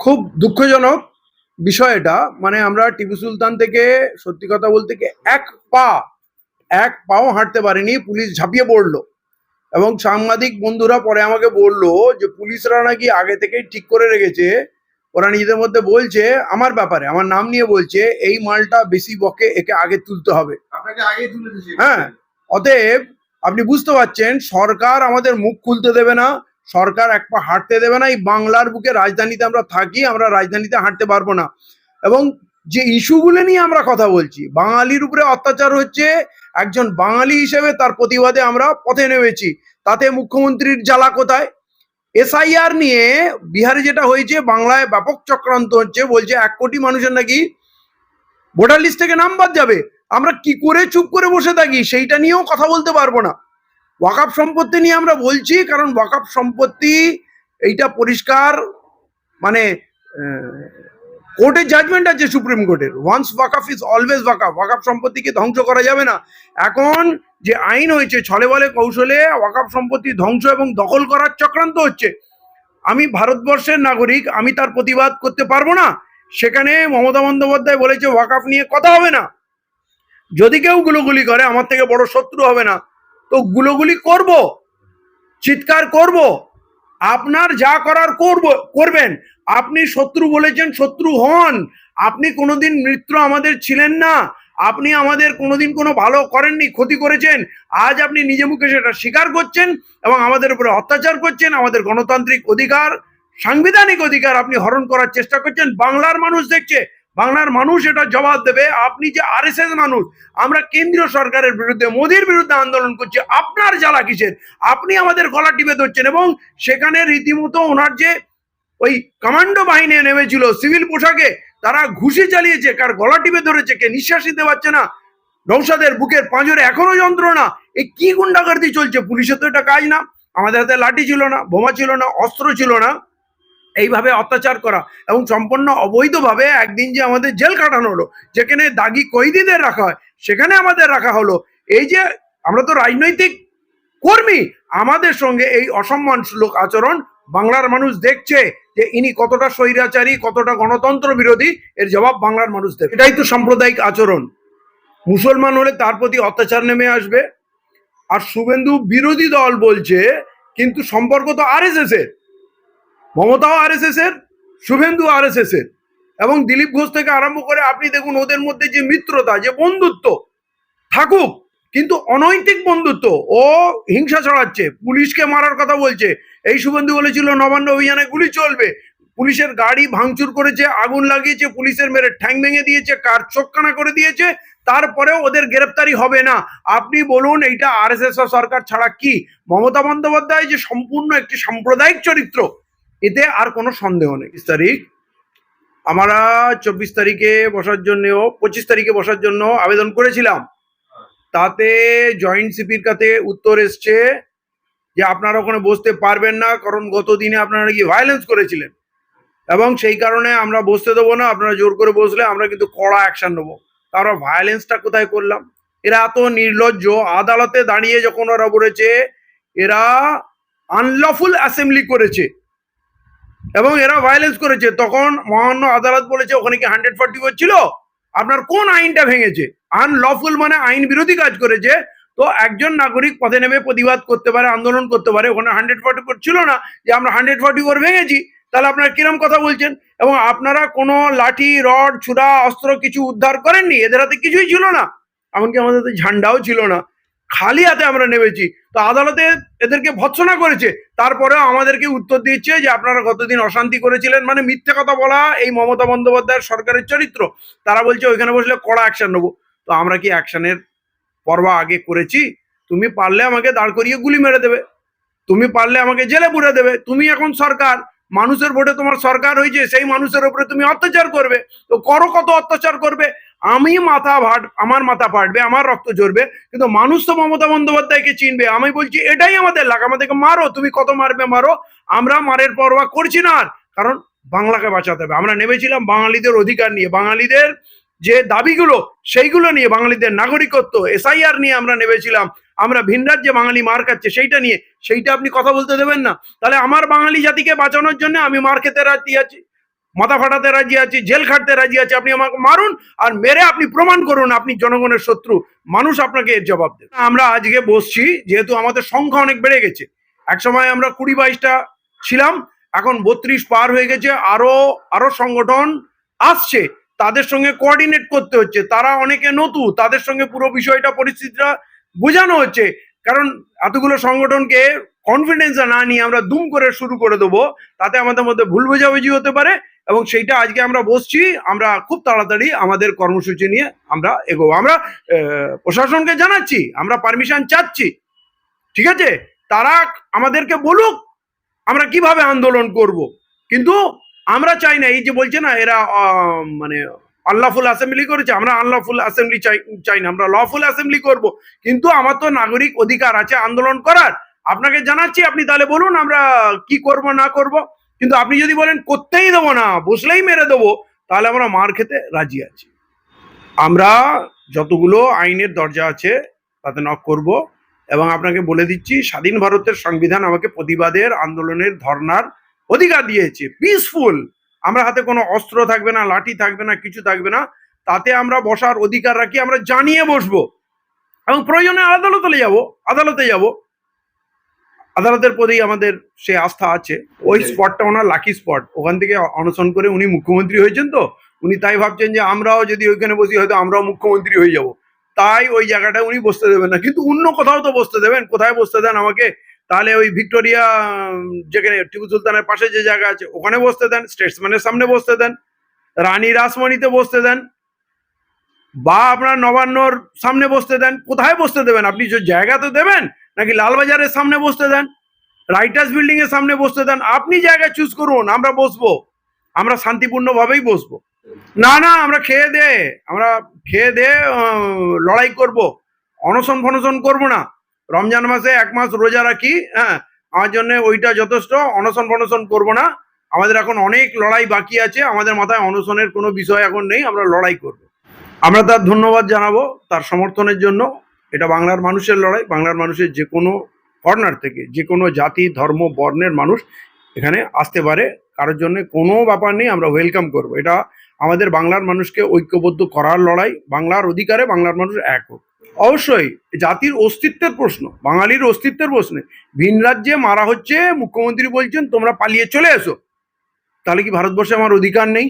খুব দুঃখজনক বিষয় এটা। মানে আমরা টিপু সুলতান থেকে সত্যি কথা বলতে কি এক পা এক পাও হাঁটতে পারিনি পুলিশ ঝাঁপিয়ে পড়ল। এবং সাংবাদিক বন্ধুরা পরে আমাকে বলল যে পুলিশরা নাকি আগে থেকেই ঠিক করে রেখেছে। ওরা নিজেদের মধ্যে বলছে আমার ব্যাপারে আমার নাম নিয়ে বলছে এই মালটা বেশি বকে একে আগে তুলতে হবে। হ্যাঁ অতএব আপনি বুঝতে পারছেন সরকার আমাদের মুখ খুলতে দেবে না। সরকার এক পা হাঁটতে দেবে না, এই বাংলার বুকে রাজধানীতে আমরা থাকি, আমরা রাজধানীতে হাঁটতে পারব না। এবং যে ইস্যুগুলো নিয়ে আমরা কথা বলছি, বাঙালির উপরে অত্যাচার হচ্ছে, একজন বাঙালি হিসেবে তার প্রতিবাদে আমরা পথে নেমেছি। তাতে মুখ্যমন্ত্রীর জ্বালা কোথায়? এসআইআর নিয়ে বিহারে যেটা হয়েছে, বাংলায় ব্যাপক চক্রান্ত হচ্ছে, বলছে এক কোটি মানুষের নাকি ভোটার লিস্ট থেকে নাম বাদ যাবে। আমরা কি করে চুপ করে বসে থাকি, সেইটা নিয়েও কথা বলতে পারব না। ওয়াকাপ সম্পত্তি নিয়ে আমরা বলছি, কারণ ওয়াকাপ সম্পত্তি এইটা পরিষ্কার মানে কোর্টের জাজমেন্ট আছে সুপ্রিম কোর্টের। ওয়ান্স ওয়াকাফ ইজ অলওয়েজ ওয়াকাফ ওয়াকাফ সম্পত্তিকে ধ্বংস করা যাবে না। এখন যে আইন হয়েছে ছলে বলে কৌশলে ওয়াকাফ সম্পত্তি ধ্বংস এবং দখল করার চক্রান্ত হচ্ছে। আমি ভারতবর্ষের নাগরিক, আমি তার প্রতিবাদ করতে পারব না। সেখানে মমতা বন্দ্যোপাধ্যায় বলেছে ওয়াকাফ নিয়ে কথা হবে না। যদি কেউ গুলোগুলি করে, আমার থেকে বড় শত্রু হবে না। তো গুলোগুলি করব, চিৎকার করব, আপনার যা করার করব, করবেন। আপনি শত্রু বলেছেন, শত্রু হন। আপনি কোনোদিন মিত্র আমাদের ছিলেন না। আপনি আমাদের কোনোদিন কোনো ভালো করেননি, ক্ষতি করেছেন। আজ আপনি নিজে মুখে সেটা স্বীকার করছেন এবং আমাদের উপরে অত্যাচার করছেন। আমাদের গণতান্ত্রিক অধিকার, সাংবিধানিক অধিকার আপনি হরণ করার চেষ্টা করছেন। বাংলার মানুষ দেখছে বাংলার মানুষ এটা জবাব দেবে, আপনি যে আরএসএস মানুষ, আমরা কেন্দ্রীয় সরকারের বিরুদ্ধে, মোদির বিরুদ্ধে আন্দোলন করছি, আপনার জ্বালা কিসের? আপনি আমাদের গলা টিপে ধরছেন এবং সেখানে রীতিমতো ওনার যে ওই কমান্ডো বাহিনী নেমেছিল, সিভিল পোশাকে, তারা ঘুষি চালিয়েছে, কার গলা টিপে ধরেছে, কে নিঃশ্বাস নিতে পারছে না। নৌসাদের বুকের পাঁজরে এখনও যন্ত্রণা এই কি গুন্ডাগার্দি চলছে? পুলিশের তো এটা কাজ না, আমাদের হাতে লাঠি ছিল না, বোমা ছিল না, অস্ত্র ছিল না। এইভাবে অত্যাচার করা এবং সম্পূর্ণ অবৈধভাবে একদিন যে আমাদের জেল কাটানো হলো, যেখানে দাগি কয়েদিদের রাখা হয়, সেখানে আমাদের রাখা হলো। এই যে আমরা তো রাজনৈতিক কর্মী, আমাদের সঙ্গে এই অসম্মানসূলক আচরণ বাংলার মানুষ দেখছে যে ইনি কতটা স্বৈরাচারী, কতটা গণতন্ত্র বিরোধী, এর জবাব বাংলার মানুষ দেবে। এটাই তো সাম্প্রদায়িক আচরণ। মুসলমান হলে তার প্রতি অত্যাচার নেমে আসবে। আর শুভেন্দু বিরোধী দল বলছে, কিন্তু সম্পর্ক তো আরএসএস এর মমতাও আরএসএস এর, শুভেন্দু আরএসএস এর। এবং দিলীপ ঘোষ থেকে আরম্ভ করে আপনি দেখুন ওদের মধ্যে যে মিত্রতা, যে বন্ধুত্ব, থাকুক, কিন্তু অনৈতিক বন্ধুত্ব, ও হিংসা ছড়াচ্ছে, পুলিশকে মারার কথা বলছে। এই শুভেন্দু বলেছিল, নবান্ন অভিযানে গুলি চলবে। পুলিশের গাড়ি ভাঙচুর করেছে, আগুন লাগিয়েছে, পুলিশের মেরে ঠ্যাং ভেঙে দিয়েছে, কার চোখকানা করে দিয়েছে, তারপরেও ওদের গ্রেপ্তারি হবে না। আপনি বলুন, এইটা আরএসএস সরকার ছাড়া কি? মমতা বন্দ্যোপাধ্যায় যে সম্পূর্ণ একটি সাম্প্রদায়িক চরিত্র এতে আর কোনো সন্দেহ নেই। বিশ তারিখ, আমরা চব্বিশ তারিখে বসার জন্যও, পঁচিশ তারিখে বসার জন্য আবেদন করেছিলাম। তাতে জয়েন্ট সিপির কাছে উত্তর এসছে যে আপনারা ওখানে বসতে পারবেন না, কারণ গত দিনে আপনারা নাকি ভায়োলেন্স করেছিলেন। এবং সেই কারণে আমরা বসতে দেবো না, আপনারা জোর করে বসলে আমরা কিন্তু কড়া অ্যাকশন নেব। তা আমরা ভায়োলেন্সটা কোথায় করলাম? এরা এত নির্লজ্জ, আদালতে দাঁড়িয়ে যখন ওরা বলেছে, এরা আনলফুল অ্যাসেম্বলি করেছে। এবং এরা ভায়োলেন্স করেছে। তখন মহামান্য আদালত বলেছে, ওখানে কি হান্ড্রেড ফর্টি ফোর ছিল? আপনার কোন আইনটা ভেঙেছে? আনলফুল মানে আইন বিরোধী কাজ করেছে। তো একজন নাগরিক পথে নেমে প্রতিবাদ করতে পারে, আন্দোলন করতে পারে, ওখানে হান্ড্রেড ফর্টি ফোর ছিল না যে আমরা হান্ড্রেড ফর্টি ফোর ভেঙেছি, তাহলে আপনারা কিরম কথা বলছেন? এবং আপনারা কোনো লাঠি, রড, ছুরা, অস্ত্র কিছু উদ্ধার করেননি? এদের হাতে কিছুই ছিল না। এমনকি আমাদের ঝান্ডাও ছিল না। খালি হাতে আমরা নেমেছি। তো আদালতে এদেরকে ভৎসনা করেছে। তারপরেও আমাদেরকে উত্তর দিচ্ছে যে, আপনারা গতদিন অশান্তি করেছিলেন? মানে মিথ্যে কথা বলা এই মমতা বন্দ্যোপাধ্যায়ের সরকারের চরিত্র। তারা বলছে, ওইখানে বসলে কড়া অ্যাকশন নেব। তো আমরা কি অ্যাকশনের পর্বা আগে করেছি? তুমি পারলে আমাকে দাঁড় করিয়ে গুলি মেরে দেবে। তুমি পারলে আমাকে জেলে পুরে দেবে। তুমি এখন সরকার। মানুষের ভোটে তোমার সরকার হয়েছে, সেই মানুষের উপরে তুমি অত্যাচার করবে। তো করো কত অত্যাচার করবে? আমি মাথা ভাট, আমার মাথা ফাটবে, আমার রক্ত ঝরবে, কিন্তু মানুষ তো মমতা বন্দ্যোপাধ্যায়কে চিনবে। আমি বলছি, এটাই আমাদের লাগ, আমাদেরকে মারো, তুমি কত মারবে মারো, আমরা মারের পরোয়া করছি না কারণ বাংলাকে বাঁচাতে হবে। আমরা নেমেছিলাম বাঙালিদের অধিকার নিয়ে। বাঙালিদের যে দাবিগুলো, সেইগুলো নিয়ে, বাঙালিদের নাগরিকত্ব, এসআইআর নিয়ে আমরা নেমেছিলাম। আমরা ভিন রাজ্যে বাঙালি মার খাচ্ছে, সেইটা নিয়ে। সেইটা আপনি কথা বলতে দেবেন না। তাহলে আমার বাঙালি জাতিকে বাঁচানোর জন্য আমি মার খেতে রাজি আছি। মাথা ফাটাতে রাজি আছি, জেল খাটতে রাজি আছে, আপনি আমাকে মারুন আর মেরে আপনি প্রমাণ করুন আপনি জনগণের শত্রু। মানুষ আপনাকে এর জবাব দেবে। আমরা আজকে বসছি, যেহেতু আমাদের সংখ্যা অনেক বেড়ে গেছে। এক সময় আমরা কুড়ি বাইশটা ছিলাম, এখন বত্রিশ পার হয়ে গেছে, আরও আরও সংগঠন আসছে। তাদের সঙ্গে কোঅর্ডিনেট করতে হচ্ছে। তারা অনেকে নতু, তাদের সঙ্গে পুরো বিষয়টা, পরিস্থিতিটা বোঝানো হচ্ছে। কারণ এতগুলো সংগঠনকে কনফিডেন্স না নিয়ে আমরা দুম করে শুরু করে দেবো, তাতে আমাদের মধ্যে ভুল বোঝাবুঝি হতে পারে এবং সেইটা আজকে আমরা বসছি, আমরা খুব তাড়াতাড়ি আমাদের কর্মসূচি নিয়ে আমরা এগোবো। আমরা প্রশাসনকে জানাচ্ছি, আমরা পারমিশন চাচ্ছি, ঠিক আছে? তারা আমাদেরকে বলুক আমরা কীভাবে আন্দোলন করব। কিন্তু আমরা চাই না, এই যে বলছে না, এরা মানে আল্লাহফুল অ্যাসেম্বলি করেছে, আমরা আল্লাহফুল অ্যাসেম্বলি চাই চাই না, আমরা লফুল অ্যাসেম্বলি করব। কিন্তু আমার তো নাগরিক অধিকার আছে আন্দোলন করার আপনাকে জানাচ্ছি, আপনি তাহলে বলুন আমরা কি করব, না করব। কিন্তু আপনি যদি বলেন, করতেই দেবো না, বসলেই মেরে দেবো, তাহলে আমরা মার খেতে রাজি আছি। আমরা যতগুলো আইনের দরজা আছে, তাতে নক করব এবং আপনাকে বলে দিচ্ছি, স্বাধীন ভারতের সংবিধান আমাকে প্রতিবাদের আন্দোলনের ধর্নার অধিকার দিয়েছে। পিসফুল আমরা হাতে কোনো অস্ত্র থাকবে না, লাঠি থাকবে না, কিছু থাকবে না। তাতে আমরা বসার অধিকার রাখি, আমরা জানিয়ে বসবো। এবং প্রয়োজনে আদালতে যাব আদালতে যাব। আদালতের প্রতি আমাদের সে আস্থা আছে। ওই স্পটটা ওনার লাকি স্পট ওখান থেকে অনশন করে উনি মুখ্যমন্ত্রী হয়েছেন তো? উনি তাই ভাবছেন যে আমরাও যদি ওইখানে বসি হয়তো আমরাও মুখ্যমন্ত্রী হয়ে যাব। তাই ওই জায়গাটায় উনি বসতে দেবেন না। কিন্তু অন্য কোথাও তো বসতে দেবেন। কোথায় বসতে দেন আমাকে? তাহলে ওই ভিক্টোরিয়া যেখানে টিপু সুলতানের পাশে যে জায়গা আছে ওখানে বসতে দেন স্টেটসম্যানের সামনে বসতে দেন রানী রাসমণিতে বসতে দেন বা আপনার নবান্নর সামনে বসতে দেন। কোথায় বসতে দেবেন? আপনি যে জায়গা তো দেবেন নাকি লালবাজারের সামনে বসতে দেন? রাইটার্স বিল্ডিং এর সামনে বসতে দেন? আপনি জায়গা চুজ করুন, আমরা বসবো। আমরা শান্তিপূর্ণভাবেই বসবো। না না, আমরা খেয়ে দে, আমরা খেয়ে দে লড়াই করব। অনশন ফনশন করব না। রমজান মাসে এক মাস রোজা রাখি হ্যাঁ আমার জন্য ওইটা যথেষ্ট, অনশন ফনশন করব না। আমাদের এখন অনেক লড়াই বাকি আছে, আমাদের মাথায় অনশনের কোনো বিষয় এখন নেই, আমরা লড়াই করব। আমরা তার ধন্যবাদ জানাব, তার সমর্থনের জন্য। এটা বাংলার মানুষের লড়াই, বাংলার মানুষের যে কোনো কর্নার থেকে, যে কোনো জাতি, ধর্ম, বর্ণের মানুষ এখানে আসতে পারে। কারোর জন্য কোনো ব্যাপার নেই, আমরা ওয়েলকাম করব। এটা আমাদের বাংলার মানুষকে ঐক্যবদ্ধ করার লড়াই, বাংলার অধিকারে বাংলার মানুষ এক হোক। অবশ্যই, জাতির অস্তিত্বের প্রশ্ন, বাঙালির অস্তিত্বের প্রশ্নে, ভিন রাজ্যে মারা হচ্ছে, মুখ্যমন্ত্রী বলছেন, তোমরা পালিয়ে চলে এসো। তাহলে কি ভারতবর্ষে আমার অধিকার নেই?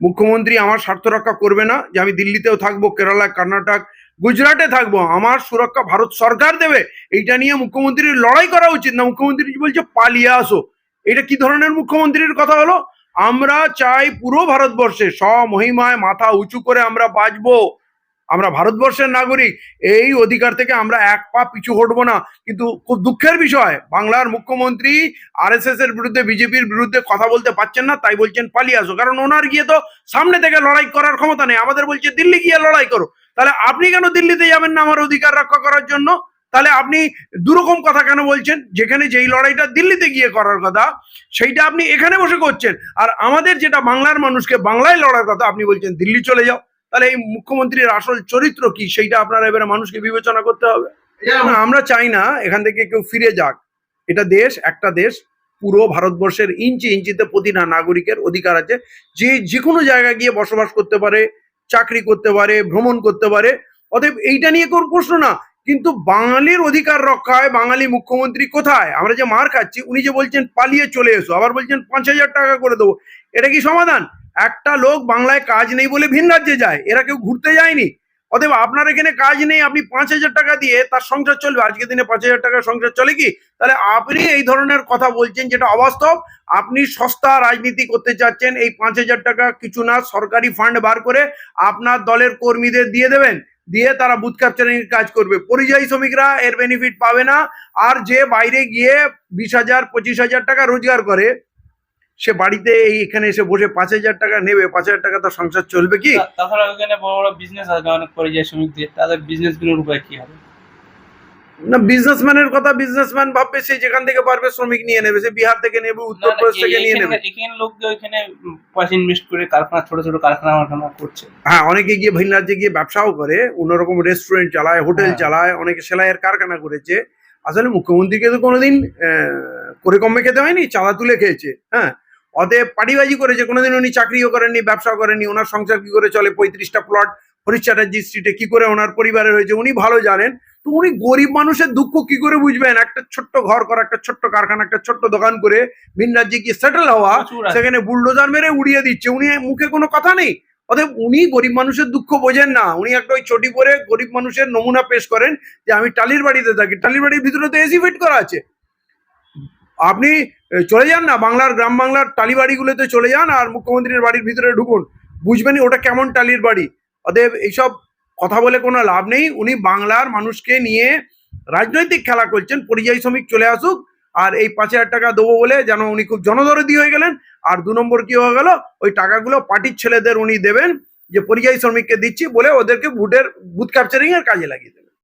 মুখ্যমন্ত্রী আমার স্বার্থ রক্ষা করবে না যে আমি দিল্লিতেও থাকব, কেরালা, কর্ণাটক গুজরাটে থাকব, আমার সুরক্ষা ভারত সরকার দেবে, এইটা নিয়ে মুখ্যমন্ত্রীর লড়াই করা উচিত না। মুখ্যমন্ত্রী বলছে, পালিয়ে আসো। এটা কি ধরনের মুখ্যমন্ত্রীর কথা হলো? আমরা চাই পুরো ভারতবর্ষে স্বমহিমায় মাথা উঁচু করে আমরা বাঁচবো। আমরা ভারতবর্ষের নাগরিক, এই অধিকার থেকে আমরা এক পা পিছু হটবো না। কিন্তু খুব দুঃখের বিষয়, বাংলার মুখ্যমন্ত্রী আরএসএস এর বিরুদ্ধে, বিজেপির বিরুদ্ধে কথা বলতে পারছেন না, তাই বলছেন, পালিয়ে আসো। কারণ ওনার গিয়ে তো সামনে থেকে লড়াই করার ক্ষমতা নেই। আমাদের বলছে, দিল্লি গিয়ে লড়াই করো। তাহলে আপনি কেন দিল্লিতে যাবেন না আমার অধিকার রক্ষা করার জন্য? তাহলে আপনি দুরকম কথা কেন বলছেন? যেখানে যেই লড়াইটা দিল্লিতে গিয়ে করার কথা, সেইটা আপনি এখানে বসে করছেন। আর আমাদের যেটা বাংলার মানুষকে বাংলায় লড়ার কথা আপনি বলছেন, দিল্লি চলে যাও। তাহলে এই মুখ্যমন্ত্রীর আসল চরিত্র কি? সেইটা আপনারা এবারে মানুষকে বিবেচনা করতে হবে। আমরা চাই না এখান থেকে কেউ ফিরে যাক। এটা দেশ, একটা দেশ, পুরো ভারতবর্ষের ইঞ্চি ইঞ্চিতে প্রতিটা নাগরিকের অধিকার আছে। যে যে কোনো জায়গায় গিয়ে বসবাস করতে পারে চাকরি করতে পারে, ভ্রমণ করতে পারে। অতএব এইটা নিয়ে কোন প্রশ্ন না। কিন্তু বাঙালির অধিকার রক্ষায় বাঙালি মুখ্যমন্ত্রী কোথায়? আমরা যে মার খাচ্ছি, উনি যে বলছেন পালিয়ে চলে এসো, আবার বলছেন পাঁচ হাজার টাকা করে দেবো, এটা কি সমাধান? একটা লোক বাংলায় কাজ নেই বলে ভিন রাজ্যে যায়, এরা কেউ ঘুরতে যায়নি। অতএব আপনার এখানে কাজ নেই, আপনি পাঁচ হাজার টাকা দিয়ে তার সংসার চলবে। আজকে দিনে পাঁচ হাজার টাকার সংসার চলে কি? তাহলে আপনি এই ধরনের কথা বলছেন যেটা অবাস্তব। আপনি সস্তা রাজনীতি করতে চাচ্ছেন, এই পাঁচ হাজার টাকা কিছু না, সরকারি ফান্ড বার করে আপনার দলের কর্মীদের দিয়ে দেবেন। দিয়ে তারা বুথ ক্যাপচারিং কাজ করবে। পরিযায়ী শ্রমিকরা এর বেনিফিট পাবে না। আর যে বাইরে গিয়ে বিশ হাজার, পঁচিশ হাজার টাকা রোজগার করে সে বাড়িতে এই এখানে এসে বসে পাঁচ হাজার টাকা নেবে পাঁচ হাজার টাকা তার সংসার চলবে কি? তাছাড়া ওখানে বড় বড় বিজনেস আছে অনেক পরিযায়ী শ্রমিকদের। তাদের বিজনেসগুলোর উপায় কি হবে? না বিজনেসম্যানের কথা বিজনেসম্যান ভাববে সে যেখান থেকে পারবে শ্রমিক নিয়ে নেবে সে বিহার থেকে নেবে উত্তরপ্রদেশ থেকে নিয়ে নেবে। এখানে লোকদের ওইখানে পয়সা ইনভেস্ট করে কারখানা ছোট ছোট কারখানা মারখানা করছে। হ্যাঁ অনেকে গিয়ে ভিন রাজ্যে গিয়ে ব্যবসাও করে অন্যরকম রেস্টুরেন্ট চালায় হোটেল হ্যাঁ। চালায় অনেকে সেলাইয়ের কারখানা করেছে। আসলে মুখ্যমন্ত্রীকে তো কোনোদিন আহ, করে কমে খেতে হয়নি চাঁদা তুলে খেয়েছে হ্যাঁ। অতএব পাটিবাজি করেছে কোনোদিন উনি চাকরিও করেননি ব্যবসা করেননি ওনার সংসার কি করে চলে পঁয়ত্রিশটা প্লট হরিশ চ্যাটার্জি স্ট্রিটে কি করে ওনার পরিবারের হয়েছে উনি ভালো জানেন। তো উনি গরিব মানুষের দুঃখ কি করে বুঝবেন? একটা ছোট্ট ঘর করা একটা ছোট্ট কারখানা একটা ছোট্ট দোকান করে ভিন রাজ্যে গিয়ে সেটেল হওয়া সেখানে বুলডোজার মেরে উড়িয়ে দিচ্ছে উনি মুখে কোনো কথা নেই। অতএব উনি গরিব মানুষের দুঃখ বোঝেন না। উনি একটা ওই চটি পরে গরিব মানুষের নমুনা পেশ করেন যে আমি টালির বাড়িতে থাকি টালির বাড়ির ভিতরে তো এসি ফিট করা আছে। আপনি চলে যান না, বাংলার, গ্রাম বাংলার টালি বাড়িগুলোতে চলে যান আর মুখ্যমন্ত্রীর বাড়ির ভিতরে ঢুকুন। বুঝবেন ওটা কেমন টালির বাড়ি। অতএব এইসব কথা বলে কোনো লাভ নেই। উনি বাংলার মানুষকে নিয়ে রাজনৈতিক খেলা করছেন, পরিযায়ী শ্রমিক চলে আসুক, আর এই পাঁচ হাজার টাকা দেবো বলে যেন উনি খুব জনদরদি হয়ে গেলেন, আর দু নম্বর কি হয়ে গেল? ওই টাকাগুলো পার্টির ছেলেদের উনি দেবেন, যে পরিযায়ী শ্রমিককে দিচ্ছি বলে ওদেরকে বুটের বুথ ক্যাপচারিং এর কাজে লাগিয়ে দেবেন।